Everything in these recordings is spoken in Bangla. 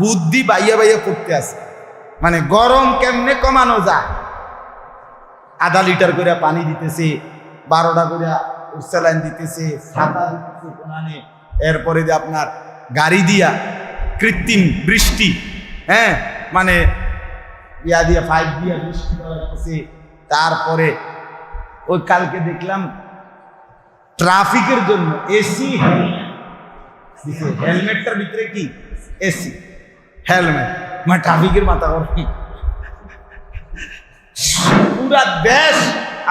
বুদ্ধি বাইয়া বাইয়া পড়তে আছে। মানে গরম কেমনে কমানো যায়? আধা লিটার করে পানি দিতেছে, বারোটা করে স্যালাইন দিতেছে দিতেছে এরপরে যে আপনার গাড়ি দিয়া কৃত্রিম বৃষ্টি হ্যাঁ? মানে ইয়া দিয়া ফাইভ দিয়া বৃষ্টি করাইতেছে তারপরে ওই কালকে দেখলাম, ট্রাফিকের জন্য এসি হেলমেটটার ভিতরে কি? AC helmet. মানে ট্রাফিকের মাথা গরম। পুরা দেশ,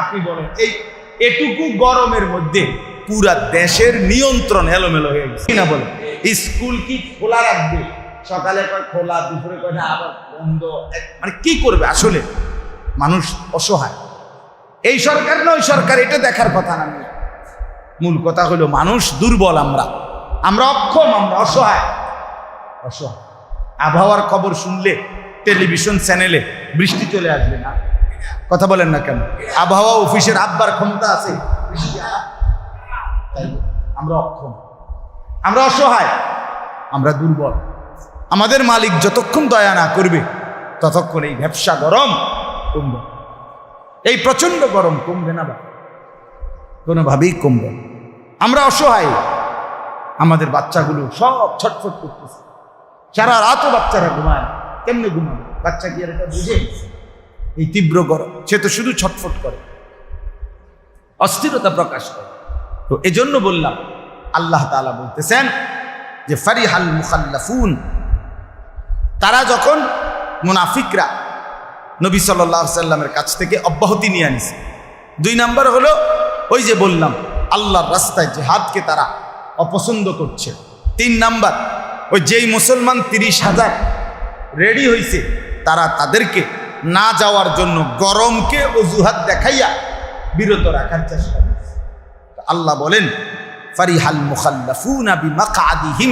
আপনি বলেন, এই এটুকু গরমের মধ্যে পুরা দেশের নিয়ন্ত্রণ এলোমেলো হয়ে গেছে। না বলেন? স্কুল কি খোলা রাখবে? সকালে কয় খোলা, দুপুরে কয় না, আবার বন্ধ মানে কি করবে? আসলে মানুষ অসহায়। এই সরকার না ওই সরকার? এটা দেখার কথা না। মূল কথা হলো, মানুষ দুর্বল আমরা। আমরা অক্ষম আমরা অসহায়। অসহায়। আবহাওয়ার খবর শুনলে টেলিভিশন চ্যানেলে বৃষ্টি চলে আসবে না। কথা বলেন না কেন? আবহাওয়া অফিসের আব্বার ক্ষমতা আছে? আমরা অক্ষম। আমরা অসহায় আমরা দুর্বল। আমাদের মালিক যতক্ষণ দয়া না করবে ততক্ষণ এই ব্যবসা গরম কমবে এই প্রচণ্ড গরম কমবে না বা? কোনোভাবেই কমবে আমরা অসহায় আমাদের বাচ্চাগুলো সব ছটফট করতেছে। সারা রাতও বাচ্চারা ঘুমায়। কেমনে ঘুমায় বাচ্চা কি আর এটা বুঝে? এই তীব্র গরম। সে তো শুধু ছটফট করে। অস্থিরতা প্রকাশ করে। তো এজন্য বললাম, আল্লাহ তাআলা বলতেছেন যে, ফারিহাল মুখাল্লাফুন। তারা যখন মুনাফিকরা নবী সাল্লাহ সাল্লামের কাছ থেকে অব্যাহতি নিয়ে আনিছে। দুই নাম্বার হলো, ওই যে বললাম, আল্লাহর রাস্তায় জেহাদকে তারা অপছন্দ করছে। তিন নাম্বার, ওই যেই মুসলমান তিরিশ হাজার রেডি হয়েছে তারা তাদেরকে না যাওয়ার জন্য গরমকে অজুহাত দেখাইয়া বিরত রাখার চেষ্টা করছে। আল্লাহ বলেন, ফারিহাল মুখাল্লাফুনা বিমাকাদিহিম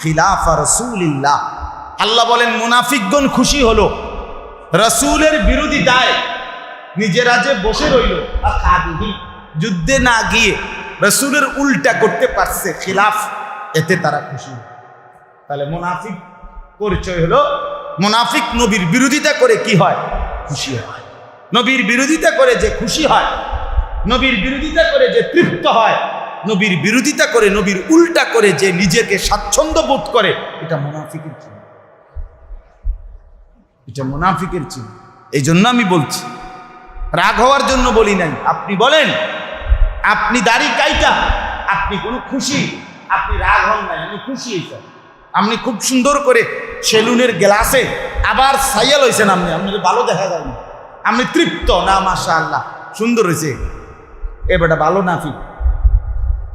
খিলাফা আল্লাহ বলেন, মুনাফিকগণ খুশি হলো, রাসূলের বিরোধিতায় নিজেরা যে বসে রইল যুদ্ধে না গিয়ে রাসূলের উল্টা করতে পারছে খিলাফ, এতে তারা খুশি। হলো। তাহলে মুনাফিক পরিচয় হলো, মুনাফিক নবীর বিরোধিতা করে কি হয়? খুশি হয়। নবীর বিরোধিতা করে যে খুশি হয়, নবীর বিরোধিতা করে যে তৃপ্ত হয়, নবীর বিরোধিতা করে, নবীর উল্টা করে যে নিজেকে স্বাচ্ছন্দ্য বোধ করে, এটা মুনাফিকের চিহ্ন। এটা মুনাফিকের চিহ্ন। এই জন্য আমি বলছি, রাগ হওয়ার জন্য বলি নাই। আপনি বলেন আপনি দাড়ি কাইটা, আপনি কোনো খুশি, আপনি রাগ হন নাই, আমি খুশি হয়েছে। আপনি খুব সুন্দর করে সেলুনের গ্লাসে আবার সাইয়াল হয়েছেন আপনি আপনি ভালো দেখা যায়নি আপনি তৃপ্ত? না মাশা আল্লাহ সুন্দর হয়েছে। এবারটা ভালো নাফি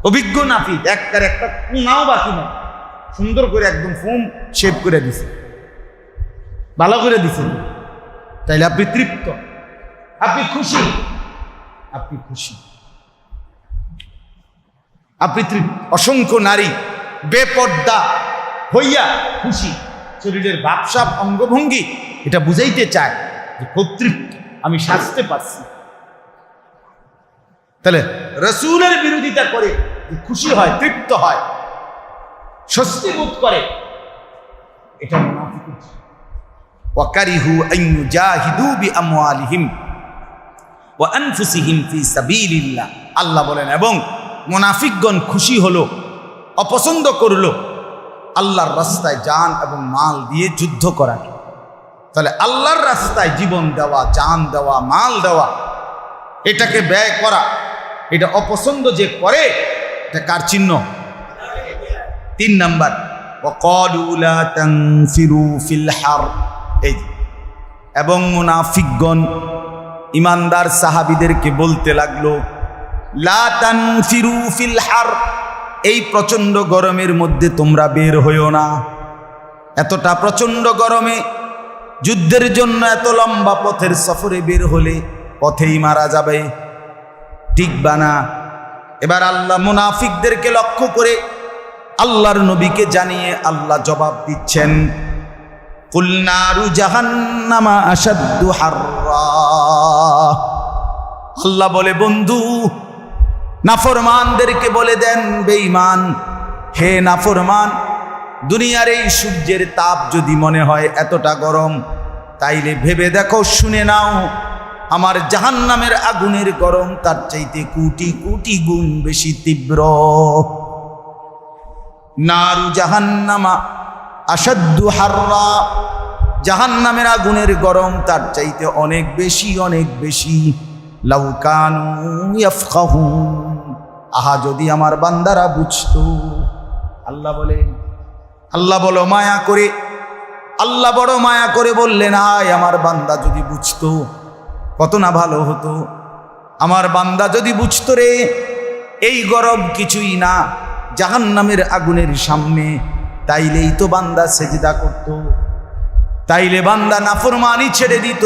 অভিজ্ঞ নাফি একটার একটা নাও বাকি না সুন্দর করে একদম ফোম শেপ করে দিছে। ভালো করে দিছে। তাইলে আপনি তৃপ্ত? আপনি খুশি? আপনি খুশি। আপনি অসংখ্য নারী বেপর্দা হইয়া খুশি। শরীরের ভাবসাপ অঙ্গভঙ্গি, এটা বুঝাইতে চায় যে কর্তৃক আমি সাজতে পারছি। তাহলে রসুলের বিরোধিতা করে খুশি হয়, তৃপ্ত হয়, স্বস্তি বোধ করে, এটা ওয়াকারিহু আইয়ুজাহিদু বিআমওয়ালিহিম ওয়া আনফুসিহিম ফি সাবিলিল্লাহ। আল্লাহ বলেন, এবং মোনাফিকগণ খুশি হলো, অপছন্দ করল। আল্লাহর রাস্তায় যান এবং মাল দিয়ে যুদ্ধ করা তাহলে আল্লাহর রাস্তায় জীবন দেওয়া, যান দেওয়া, মাল দেওয়া, এটাকে ব্যয় করা, এটা অপছন্দ যে করে, এটা কার চিহ্ন? তিন নম্বর এই এবং মুনাফিকগণ, ইমানদার সাহাবিদেরকে বলতে লাগল এই প্রচণ্ড গরমের মধ্যে তোমরা বের হইও না। এতটা প্রচণ্ড গরমে যুদ্ধের জন্য এত লম্বা পথের সফরে বের হলে পথেই মারা যাবে। ঠিক বানা এবার আল্লাহ মুনাফিকদেরকে লক্ষ্য করে আল্লাহর নবীকে জানিয়ে আল্লাহ জবাব দিচ্ছেন হাররা। আল্লাহ বলে, বন্ধু নাফরমানদেরকে বলে দেন, বেঈমান, হে নাফরমান, দুনিয়ার এই সূর্যের তাপ যদি মনে হয় এতটা গরম, তাইলে ভেবে দেখো, শুনে নাও, আমার জাহান্নামের আগুনের গরম তার চাইতে কোটি কোটি গুণ বেশি তীব্র। নারু জাহান্নামা আসাদ্দু হাররা, জাহান্নামের আগুনের গরম তার চাইতে অনেক বেশি অনেক বেশি। লাউকানু ইয়াফকাহুন। আহা, যদি আমার বান্দারা বুঝতো। আল্লাহ বলে, আল্লাহ বলো, মায়া করে, আল্লাহ বড় মায়া করে বললেন, আয়, আমার বান্দা যদি বুঝতো, কত না ভালো হতো। আমার বান্দা যদি বুঝতো রে, এই গরম কিছুই না, জাহান্নামের আগুনের সামনে। তাইলেই তো বান্দা সেজদা করত। তাইলে বান্দা নাফরমানি ছেড়ে দিত।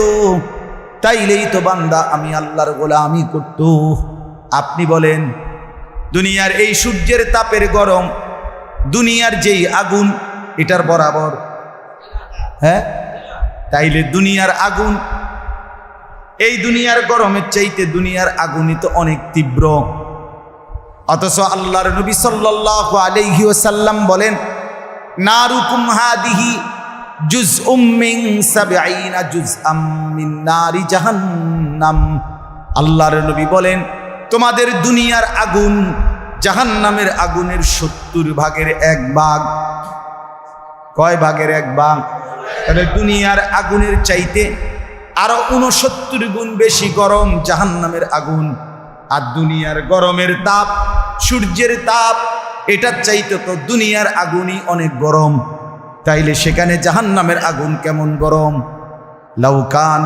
তাইলেই তো বান্দা আমি আল্লাহর গোলামি করত। আপনি বলেন দুনিয়ার এই সূর্যের তাপের গরম, দুনিয়ার যেই আগুন, এটার বরাবর। হ্যাঁ? তাইলে দুনিয়ার আগুন, এই দুনিয়ার গরমের চাইতে দুনিয়ার আগুনই তো অনেক তীব্র। অথচ আল্লাহর নবী সাল্লাল্লাহু আলাইহি ওয়াসাল্লাম বলেন, নারুকুম হাদিহি জুজ উম্মিং সাবঈনা জুজ মিন নারি জাহান্নাম। আল্লাহর নবী বলেন তোমাদের দুনিয়ার আগুন, জাহান্নামের আগুনের সত্তর ভাগের এক ভাগ। কয় ভাগের এক ভাগ? তাহলে দুনিয়ার আগুনের চাইতে আরও উনসত্তর গুণ বেশি গরম জাহান্নামের আগুন। আর দুনিয়ার গরমের তাপ, সূর্যের তাপ, এটার চাইতে তো দুনিয়ার আগুনই অনেক গরম। তাইলে সেখানে জাহান্নামের আগুন কেমন গরম? লাউকান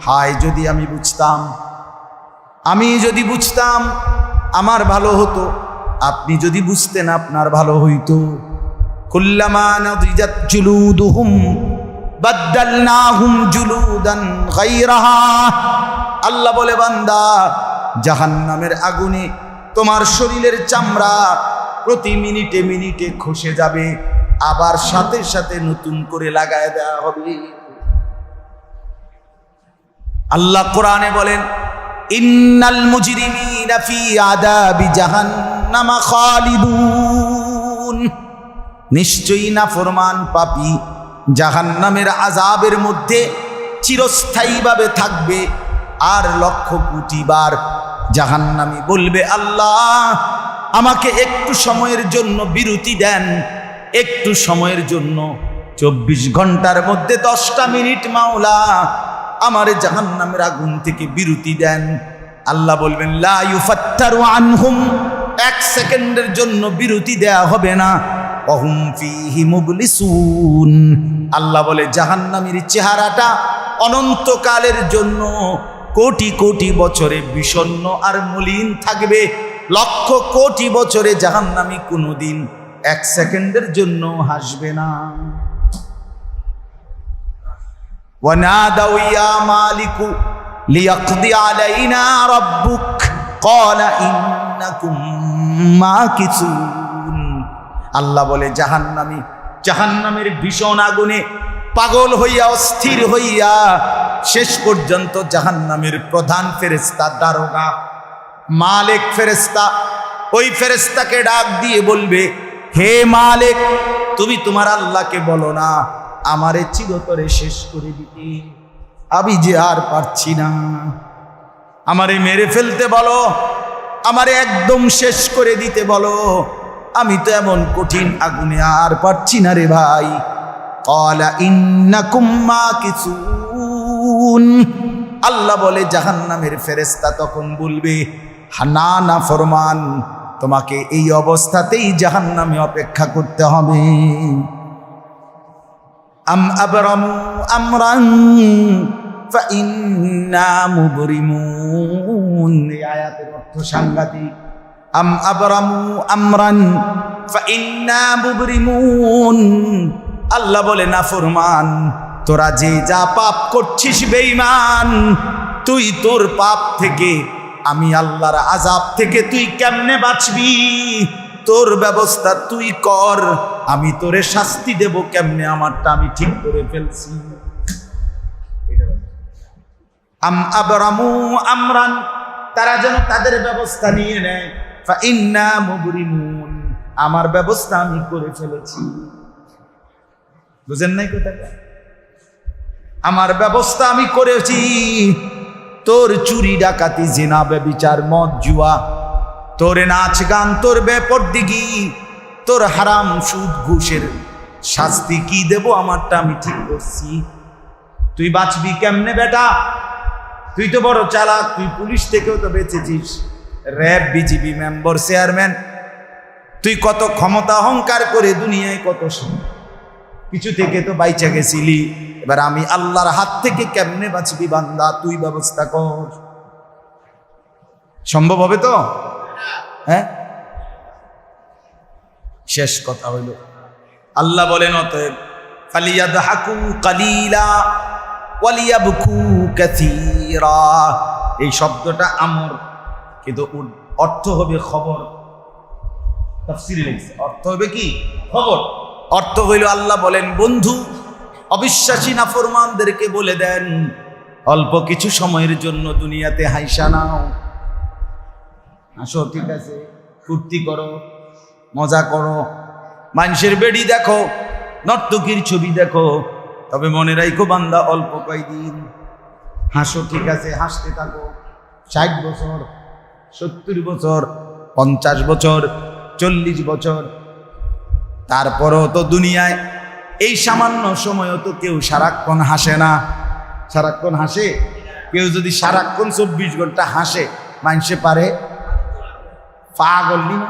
হায়, যদি আমি বুঝতাম আমি যদি বুঝতাম আমার ভালো হতো, আপনি যদি বুঝতেন আপনার ভালো হইতো। আল্লাহ বলে, বান্দা, জাহান্নামের আগুনে তোমার শরীরের চামড়া প্রতি মিনিটে মিনিটে খসে যাবে, আবার সাথে সাথে নতুন করে লাগায় দেওয়া হবে। আল্লাহ কোরআনে বলেন ইন্নাল মুজরিমিনা ফি আদাবি জাহান্নামা খালিদুন। নিশ্চয়ই না ফরমান পাপি জাহান্নামের আজাবের মধ্যে চিরস্থায়ীভাবে থাকবে আর লক্ষ কোটি বার জাহান্নামি বলবে, আল্লাহ, আমাকে একটু সময়ের জন্য বিরতি দেন। একটু সময়ের জন্য চব্বিশ ঘণ্টার মধ্যে দশটা মিনিট মাওলা আমার জাহান্নামের আগুন থেকে বিরতি দেন। আল্লাহ বলবেন আনহুম। এক সেকেন্ডের জন্য বিরতি দেয়া হবে না। আল্লাহ বলে, জাহান্নামীর চেহারাটা অনন্তকালের জন্য কোটি কোটি বছরে বিষণ্ণ আর মলিন থাকবে। লক্ষ কোটি বছরে জাহান্নামী কোনোদিন এক সেকেন্ডের জন্য হাসবে না। ونادوا يا مالك ليقضي علينا ربك قال إنكم ماكثون আল্লাহ বলে জাহান্নামী জাহান্নামের ভীষণ আগুনে পাগল হইয়া অস্থির হইয়া শেষ পর্যন্ত জাহান্নামের প্রধান ফেরেস্তা দারোগা মালিক ফেরেস্তা ওই ফেরেস্তাকে ডাক দিয়ে বলবে হে মালিক তুমি তোমার আল্লাহকে বলো না আমারে চিরতরে শেষ করে দিতে। আমি যে আর পারছি না। আমারে মেরে ফেলতে বলো, আমারে একদম শেষ করে দিতে বলো। আমি তো এমন কঠিন আগুনে আর পারছি না রে ভাই। কলা ইন্নাকুম মাকিসুন। আল্লাহ বলে, জাহান্নামের ফেরেস্তা তখন বলবে না না ফরমান, তোমাকে এই অবস্থাতেই জাহান্নামে অপেক্ষা করতে হবে। আম আবরামু আমরান ফাইন্না মুবরিমুন। এই আয়াতের অর্থ সাংঘাতিক। আম আবরামু আমরান ফাইন্না মুবরিমুন। আল্লাহ বলে, না ফরমান, তোরা যে যা পাপ করছিস বেঈমান, তুই তোর পাপ থেকে, আমি আল্লাহর আজাব থেকে তুই কেমনে বাঁচবি? তোর ব্যবস্থা তুই কর। আমি তোরে শাস্তি দেব কেমনে? আমারটা আমি ঠিক করে ফেলছি। আমরান, তারা যেন তাদের ব্যবস্থা নিয়ে নেয়। আমার ব্যবস্থা আমি করে ফেলেছি। বুঝেন নাই কোথায় আমার ব্যবস্থা আমি করেছি। তোর চুরি ডাকাতি জিনাবে বিচার মদ, জুয়া তোর নাচ গান, তোর বেপর দিগি তোর হারাম সুদ ঘুষের শাস্তি কি দেব আমারটা আমি ঠিক করছি। তুই বাঁচবি কেমনে বেটা? তুই তো বড় চালাক, তুই পুলিশ থেকেও তো বেঁচেছিস। র্যাব, বিজিবি মেম্বার, চেয়ারম্যান, তুই কত ক্ষমতা অহংকার করে দুনিয়ায় কত কিছু থেকে তো বাইচা গেছিলি। এবার আমি আল্লাহর হাত থেকে কেমনে বাঁচবি বান্দা? তুই ব্যবস্থা কর। সম্ভব হবে তো? হ্যাঁ? শেষ কথা হইল। আল্লাহ বলেন, অতএব ফালিয়াদ হাকু কালিলা ওয়ালিয়াবকু কাসীরা। এই শব্দটা আমর, কিন্তু অর্থ হবে খবর। অর্থ হবে কি? খবর। অর্থ হইল, আল্লাহ বলেন, বন্ধু, অবিশ্বাসী নাফরমানদেরকে বলে দেন, অল্প কিছু সময়ের জন্য দুনিয়াতে হাইসা নাও। আসো, ঠিক আছে। ফুর্তি করো, মজা করো। মানুষের বেড়ি দেখো, নর্তকীর ছবি দেখো। তবে মনে রাখো বান্দা অল্প কয়দিন। হাসো, ঠিক আছে, হাসতে থাকো। ষাট বছর, সত্তর বছর, পঞ্চাশ বছর, চল্লিশ বছর। তারপরও তো দুনিয়ায় এই সামান্য সময়ও তো কেউ সারাক্ষণ হাসে না। সারাক্ষণ হাসে? কেউ যদি সারাক্ষণ চব্বিশ ঘণ্টা হাসে, মানুষে পারে পাগল নি না